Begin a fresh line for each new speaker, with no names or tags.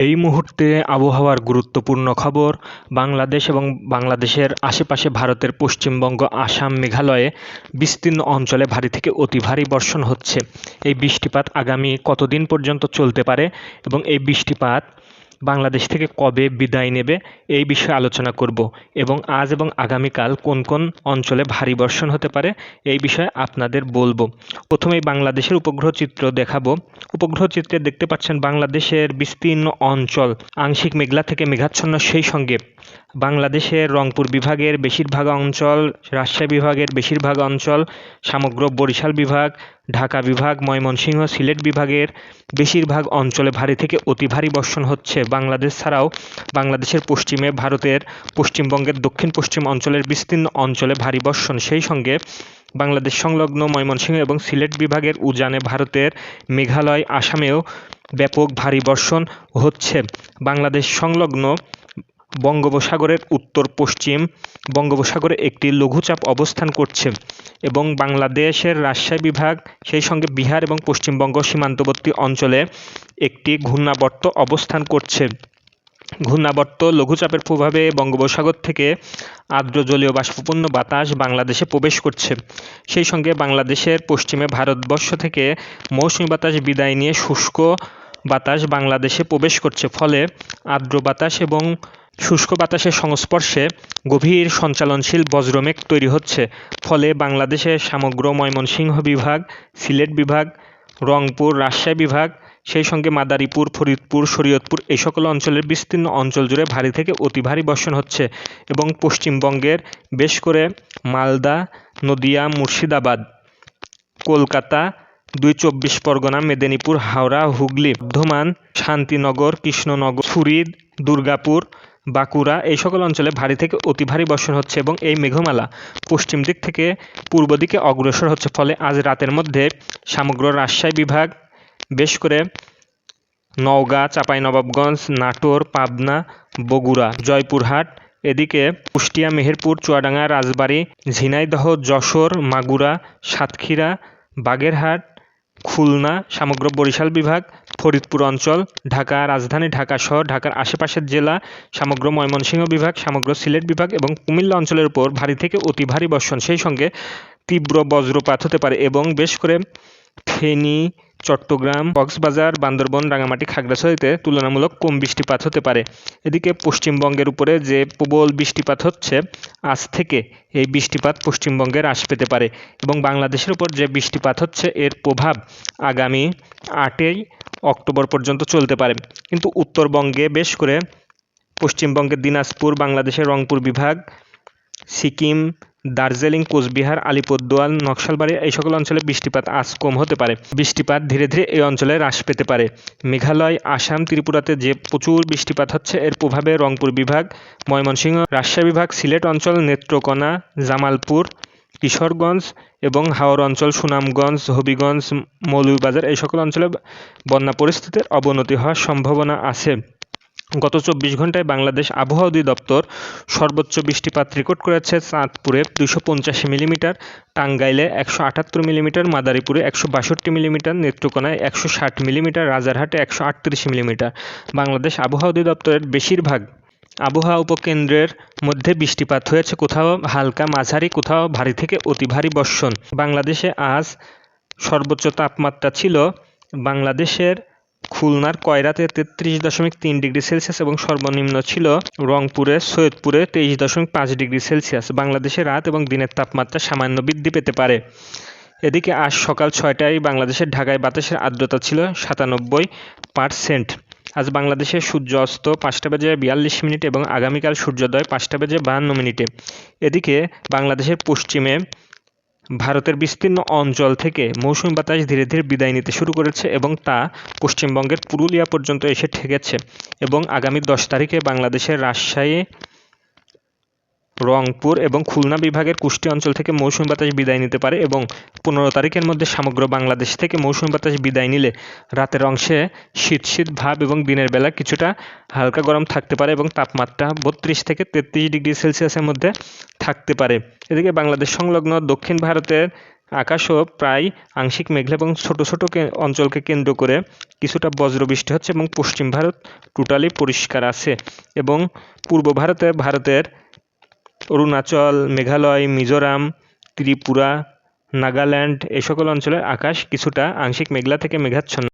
এই মুহূর্তে আবহাওয়ার গুরুত্বপূর্ণ খবর, বাংলাদেশ এবং বাংলাদেশের আশেপাশে ভারতের পশ্চিমবঙ্গ, আসাম, মেঘালয়ে বিস্তীর্ণ অঞ্চলে ভারী থেকে অতি ভারী বর্ষণ হচ্ছে। এই বৃষ্টিপাত আগামী কতদিন পর্যন্ত চলতে পারে এবং এই বৃষ্টিপাত বাংলাদেশ থেকে কবে বিদায় নেবে এই বিষয়ে আলোচনা করব এবং আজ এবং আগামীকাল কোন কোন অঞ্চলে ভারী বর্ষণ হতে পারে এই বিষয়ে আপনাদের বলব। প্রথমে বাংলাদেশের উপগ্রহ চিত্র দেখাবো। উপগ্রহ চিত্রে দেখতে পাচ্ছেন বাংলাদেশের বিস্তীর্ণ অঞ্চল, আংশিক মেঘলা থেকে মেঘাচ্ছন্ন সেই সঙ্গে। বাংলাদেশের রংপুর বিভাগের বেশিরভাগ অঞ্চল, রাজশাহী বিভাগের বেশিরভাগ অঞ্চল, সমগ্র বরিশাল বিভাগ, ঢাকা বিভাগ, ময়মনসিংহ, সিলেট বিভাগের বেশিরভাগ অঞ্চলে ভারী থেকে অতি ভারী বর্ষণ হচ্ছে। বাংলাদেশ ছাড়াও বাংলাদেশের পশ্চিমে ভারতের পশ্চিমবঙ্গের দক্ষিণ পশ্চিম অঞ্চলের বিস্তীর্ণ অঞ্চলে ভারী বর্ষণ। সেই সঙ্গে বাংলাদেশ সংলগ্ন ময়মনসিংহ এবং সিলেট বিভাগের উজানে ভারতের মেঘালয়, আসামেও ব্যাপক ভারী বর্ষণ হচ্ছে। বাংলাদেশ সংলগ্ন বঙ্গোপসাগরের উত্তর পশ্চিম বঙ্গোপসাগরে একটি লঘুচাপ অবস্থান করছে এবং বাংলাদেশের রাজশাহী বিভাগ, সেই সঙ্গে বিহার এবং পশ্চিমবঙ্গ সীমান্তবর্তী অঞ্চলে একটি ঘূর্ণাবর্ত অবস্থান করছে। ঘূর্ণাবর্ত লঘুচাপের প্রভাবে বঙ্গোপসাগর থেকে আর্দ্র জলীয় বাষ্পপূর্ণ বাতাস বাংলাদেশে প্রবেশ করছে। সেই সঙ্গে বাংলাদেশের পশ্চিমে ভারতবর্ষ থেকে মৌসুমি বাতাস বিদায় নিয়ে শুষ্ক বাতাস বাংলাদেশে প্রবেশ করছে। ফলে আর্দ্র বাতাস এবং শুষ্ক বাতাসের সংস্পর্শে গভীর সঞ্চালনশীল বজ্রমেঘ তৈরি হচ্ছে। ফলে বাংলাদেশের সমগ্র ময়মনসিংহ বিভাগ, সিলেট বিভাগ, রংপুর, রাজশাহী বিভাগ, সেই সঙ্গে মাদারীপুর, ফরিদপুর, শরীয়তপুর এই সকল অঞ্চলের বিস্তীর্ণ অঞ্চল জুড়ে ভারী থেকে অতি ভারী বর্ষণ হচ্ছে এবং পশ্চিমবঙ্গের বেশ করে মালদা, নদিয়া, মুর্শিদাবাদ, কলকাতা, দুই চব্বিশ পরগনা, মেদিনীপুর, হাওড়া, হুগলি, বর্ধমান, শান্তিনগর, কৃষ্ণনগর সুরিদ দুর্গাপুর বাঁকুড়া, এই সকল অঞ্চলে ভারী থেকে অতি ভারী বর্ষণ হচ্ছে এবং এই মেঘমালা পশ্চিম দিক থেকে পূর্ব দিকে অগ্রসর হচ্ছে। ফলে আজ রাতের মধ্যে সমগ্র রাজশাহী বিভাগ, বেশ করে নওগাঁ, চাঁপাইনবাবগঞ্জ, নাটোর, পাবনা, বগুড়া, জয়পুরহাট, এদিকে কুষ্টিয়া, মেহেরপুর, চুয়াডাঙ্গা, রাজবাড়ী, ঝিনাইদহ, যশোর, মাগুরা, সাতক্ষীরা, বাগেরহাট, খুলনা, সমগ্র বরিশাল বিভাগ ফরিদপুর অঞ্চল, ঢাকা, রাজধানী ঢাকা শহর, ঢাকার আশেপাশের জেলা, সমগ্র ময়মনসিংহ বিভাগ, সমগ্র সিলেট বিভাগ এবং কুমিল্লা অঞ্চলের উপর ভারী থেকে অতি ভারী বর্ষণ। সেই সঙ্গে তীব্র বজ্রপাত হতে পারে এবং বেশ করে ফেনী, চট্টগ্রাম, কক্সবাজার, বান্দরবন রাঙামাটি খাগড়াছড়িতে তুলনামূলক কম বৃষ্টিপাত হতে পারে। এদিকে পশ্চিমবঙ্গের উপরে যে প্রবল বৃষ্টিপাত হচ্ছে, আজ থেকে এই বৃষ্টিপাত পশ্চিমবঙ্গের হ্রাস পেতে পারে এবং বাংলাদেশের উপর যে বৃষ্টিপাত হচ্ছে, এর প্রভাব আগামী আটই অক্টোবর পর্যন্ত চলতে পারে। কিন্তু উত্তরবঙ্গে বেশ করে পশ্চিমবঙ্গের দিনাজপুর, বাংলাদেশের রংপুর বিভাগ, সিকিম, দার্জিলিং, কোচবিহার, আলিপুরদুয়ার, নকশালবাড়ি এই সকল অঞ্চলে বৃষ্টিপাত আজ কম হতে পারে। বৃষ্টিপাত ধীরে ধীরে এই অঞ্চলে হ্রাস পেতে পারে। মেঘালয়, আসাম, ত্রিপুরাতে যে প্রচুর বৃষ্টিপাত হচ্ছে, এর প্রভাবে রংপুর বিভাগ, ময়মনসিংহ, রাজশাহী বিভাগ, সিলেট অঞ্চল, নেত্রকোনা, জামালপুর কিশোরগঞ্জ এবং হাওড় অঞ্চল, সুনামগঞ্জ, হবিগঞ্জ, মৌলভীবাজার এই সকল অঞ্চলে বন্যা পরিস্থিতির অবনতি হওয়ার সম্ভাবনা আছে। গত চব্বিশ ঘন্টায় বাংলাদেশ আবহাওয়া অধিদপ্তর সর্বোচ্চ বৃষ্টিপাত রেকর্ড করেছে চাঁদপুরে দুশো পঞ্চাশি মিলিমিটার, টাঙ্গাইলে একশো আটাত্তর মিলিমিটার, মাদারীপুরে একশো বাষট্টি মিলিমিটার, নেত্রকোনায় একশো ষাট মিলিমিটার, রাজারহাটে একশো আটত্রিশ মিলিমিটার। বাংলাদেশ আবহাওয়া অধিদপ্তরের বেশিরভাগ আবহাওয়া উপকেন্দ্রের মধ্যে বৃষ্টিপাত হয়েছে। কোথাও হালকা মাঝারি, কোথাও ভারী থেকে অতি ভারী বর্ষণ। বাংলাদেশে আজ সর্বোচ্চ তাপমাত্রা ছিল বাংলাদেশের খুলনার কয়রাতে তেত্রিশ দশমিক তিন ডিগ্রি সেলসিয়াস এবং সর্বনিম্ন ছিল রংপুরে, সৈয়দপুরে তেইশ দশমিক পাঁচ ডিগ্রি সেলসিয়াস। বাংলাদেশে রাত এবং দিনের তাপমাত্রা সামান্য বৃদ্ধি পেতে পারে। এদিকে আজ সকাল ছয়টায় বাংলাদেশের ঢাকায় বাতাসের আর্দ্রতা ছিল সাতানব্বই পারসেন্ট। আজ বাংলাদেশে সূর্য অস্ত পাঁচটা বেজে বিয়াল্লিশ মিনিট এবং আগামীকাল সূর্যোদয় পাঁচটা বেজে বাহান্ন মিনিটে। এদিকে বাংলাদেশের পশ্চিমে ভারতের বিস্তীর্ণ অঞ্চল থেকে মৌসুমি বাতাস ধীরে ধীরে বিদায় নিতে শুরু করেছে এবং তা পশ্চিমবঙ্গের পুরুলিয়া পর্যন্ত এসে ঠেকেছে এবং আগামী দশ তারিখে বাংলাদেশের রাজশাহী রংপুর এবং খুলনা বিভাগের কুষ্টি অঞ্চল থেকে মৌসুমি বাতাস বিদায় নিতে পারে এবং পনেরো তারিখের মধ্যে সমগ্র বাংলাদেশ থেকে মৌসুমি বাতাস বিদায় নিলে রাতের অংশে শীত শীত ভাব এবং দিনের বেলা কিছুটা হালকা গরম থাকতে পারে এবং তাপমাত্রা বত্রিশ থেকে তেত্রিশ ডিগ্রি সেলসিয়াসের মধ্যে থাকতে পারে। এদিকে বাংলাদেশ সংলগ্ন দক্ষিণ ভারতের আকাশও প্রায় আংশিক মেঘলা এবং ছোট ছোট অঞ্চলকে কেন্দ্র করে কিছুটা বজ্রবৃষ্টি হচ্ছে এবং পশ্চিম ভারত টোটালি পরিষ্কার আছে এবং পূর্ব ভারতে ভারতের অরুণাচল মেঘালয় মিজোরাম ত্রিপুরা নাগাল্যান্ড এ সকল অঞ্চলের আকাশ কিছুটা আংশিক মেঘলা থেকে মেঘাচ্ছন্ন।